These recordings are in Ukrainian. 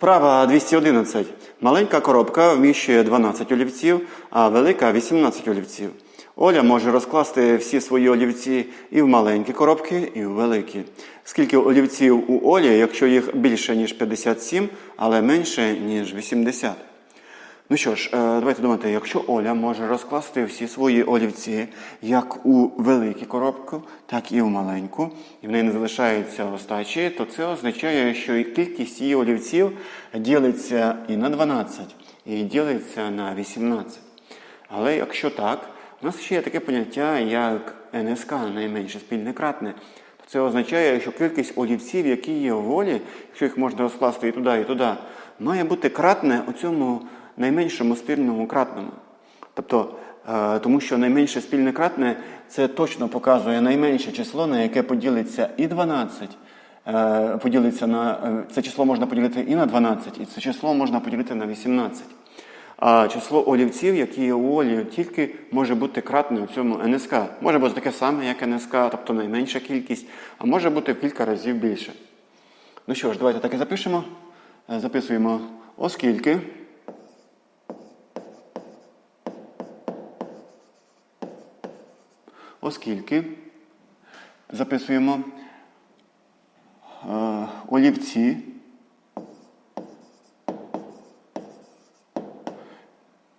Вправа 211. Маленька коробка вміщує 12 олівців, а велика 18 олівців. Оля може розкласти всі свої олівці і в маленькі коробки, і в великі. Скільки олівців у Олі, якщо їх більше, ніж 57, але менше, ніж 80? Ну що ж, е, давайте думати, якщо Оля може розкласти всі свої олівці як у велику коробку, так і в маленьку, і в неї не залишається остачі, то це означає, що кількість її олівців ділиться і на 12, і ділиться на 18. Але якщо так, у нас ще є таке поняття, як НСК, найменше спільне кратне. Це означає, що кількість олівців, які є в волі, якщо їх можна розкласти і туди, і туди, має бути кратне у цьому найменшому спільному кратному. Тобто, е, тому що найменше спільне кратне це точно показує найменше число, на яке поділиться і 12. е, Поділиться на, е, це число можна поділити і на 12, і це число можна поділити на 18. А число олівців, які є у Олі, тільки може бути кратне у цьому НСК. Може бути таке саме, як НСК, тобто найменша кількість, а може бути в кілька разів більше. Ну що ж, давайте так і запишемо. Записуємо, оскільки. Оскільки записуємо е, олівці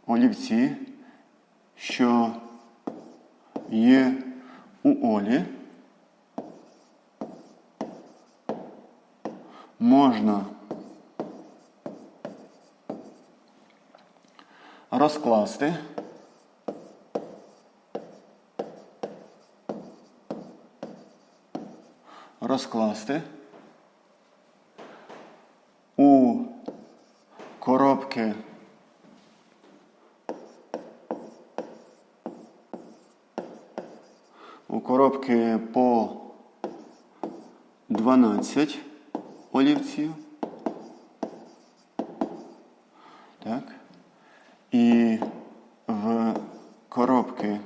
олівці, що є у Олі, можна розкласти розкласти у коробки у коробки по 12 олівців. Так. І в коробки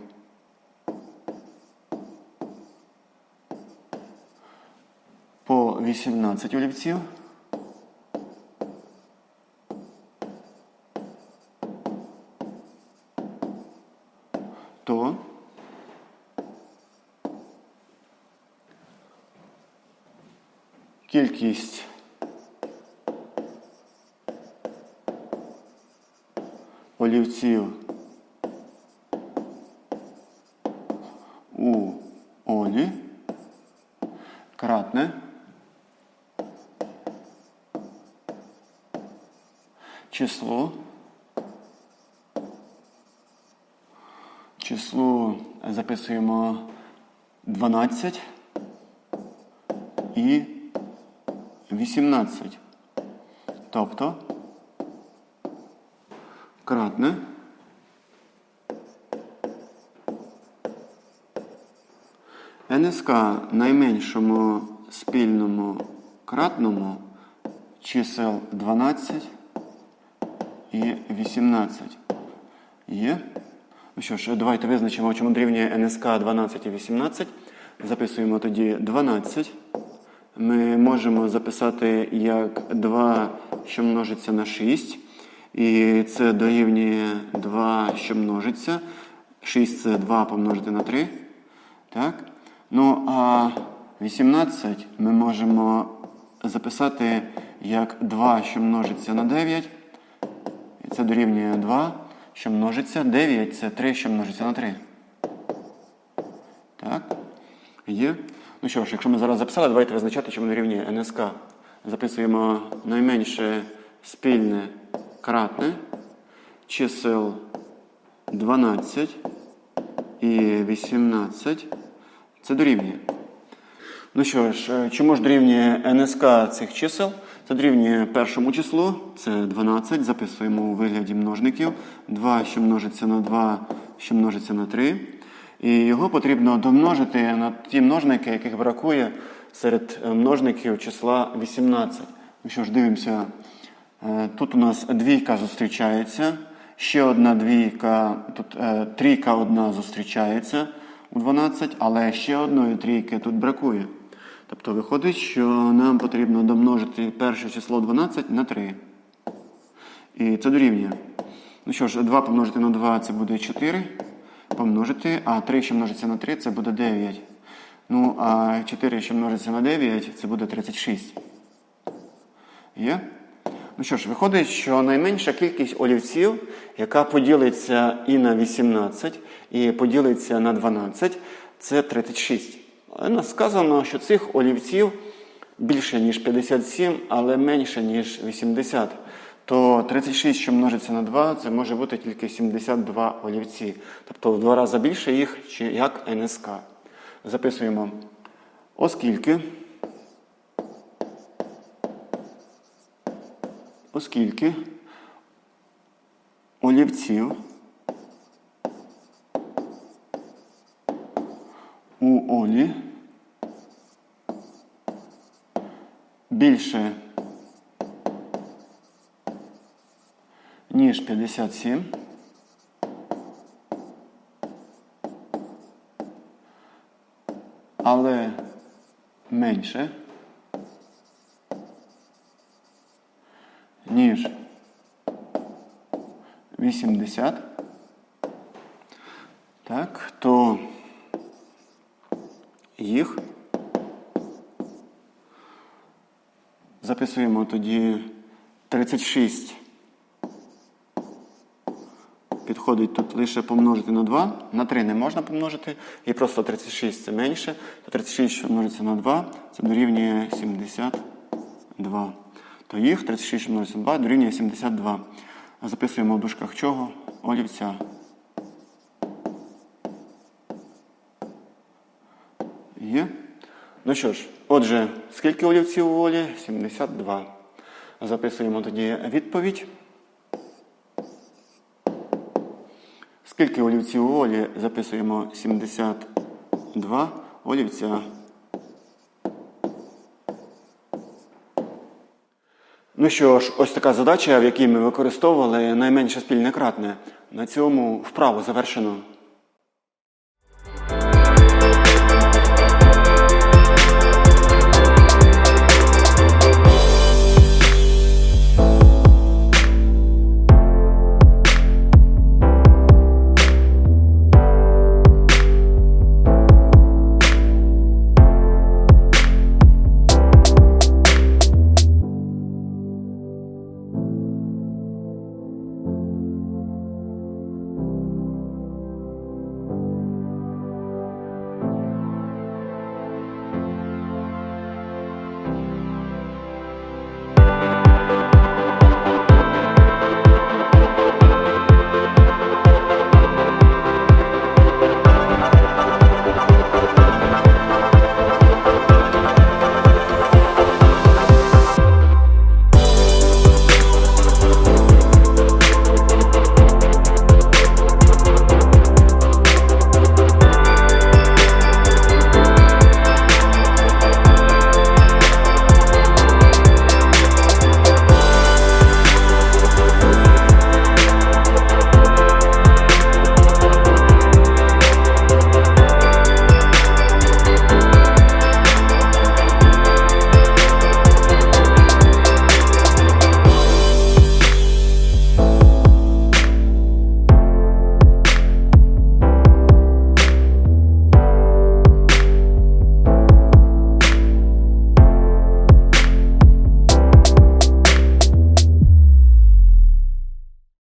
по 18 олівців. То. Кількість. Олівців у Олі кратне число. Число записуємо 12 і 18. Тобто кратне. НСК найменшому спільному кратному чисел 12 і 18. Є? Ну що ж, давайте визначимо, чому дорівнює НСК 12 і 18. Записуємо тоді 12. Ми можемо записати як 2, що множиться на 6. І це дорівнює 2, що множиться. 6 це 2 помножити на 3. Так? Ну, а 18 ми можемо записати як 2, що множиться на 9. І це дорівнює 2, що множиться. 9 це 3, що множиться на 3. Так? Є. Ну що ж, якщо ми зараз записали, давайте визначати, чому дорівнює НСК. Записуємо найменше спільне кратне чисел 12 і 18. Це дорівнює. Ну що ж, е, чому ж дорівнює НСК цих чисел? Це дорівнює першому числу, це 12. Записуємо у вигляді множників. 2, що множиться на 2, що множиться на 3. І його потрібно домножити на ті множники, яких бракує серед е, множників числа 18. Ну що ж, дивимося. Е, Тут у нас двійка зустрічається. Ще одна двійка, тут е, трійка одна зустрічається у 12, але ще одної трійки тут бракує. Тобто виходить, що нам потрібно домножити перше число 12 на 3. І це дорівнює. Ну що ж, 2 помножити на 2 це буде 4. Помножити, а 3, що множиться на 3, це буде 9. Ну, а 4, що множиться на 9, це буде 36. Є? Ну що ж, виходить, що найменша кількість олівців, яка поділиться і на 18, і поділиться на 12, це 36. Нас сказано, що цих олівців більше, ніж 57, але менше, ніж 80. То 36, що множиться на 2, це може бути тільки 72 олівці. Тобто в два рази більше їх, чи як НСК. Записуємо. Оскільки. Оскільки олівців у Олі більше ніж 57, але менше ніж 80, так, то їх записуємо тоді 36. Підходить тут лише помножити на 2. На 3 не можна помножити. І просто 36 це менше. То 36, що множиться на 2, це дорівнює 72. То їх 36, що множиться на 2, дорівнює 72. Записуємо в дужках чого? Олівця. Є. Ну що ж, отже, скільки олівців у Олі? 72. Записуємо тоді відповідь. Скільки олівців у Олі? Записуємо 72 олівця. Ну що ж, ось така задача, в якій ми використовували найменше спільне кратне. На цьому вправу завершено.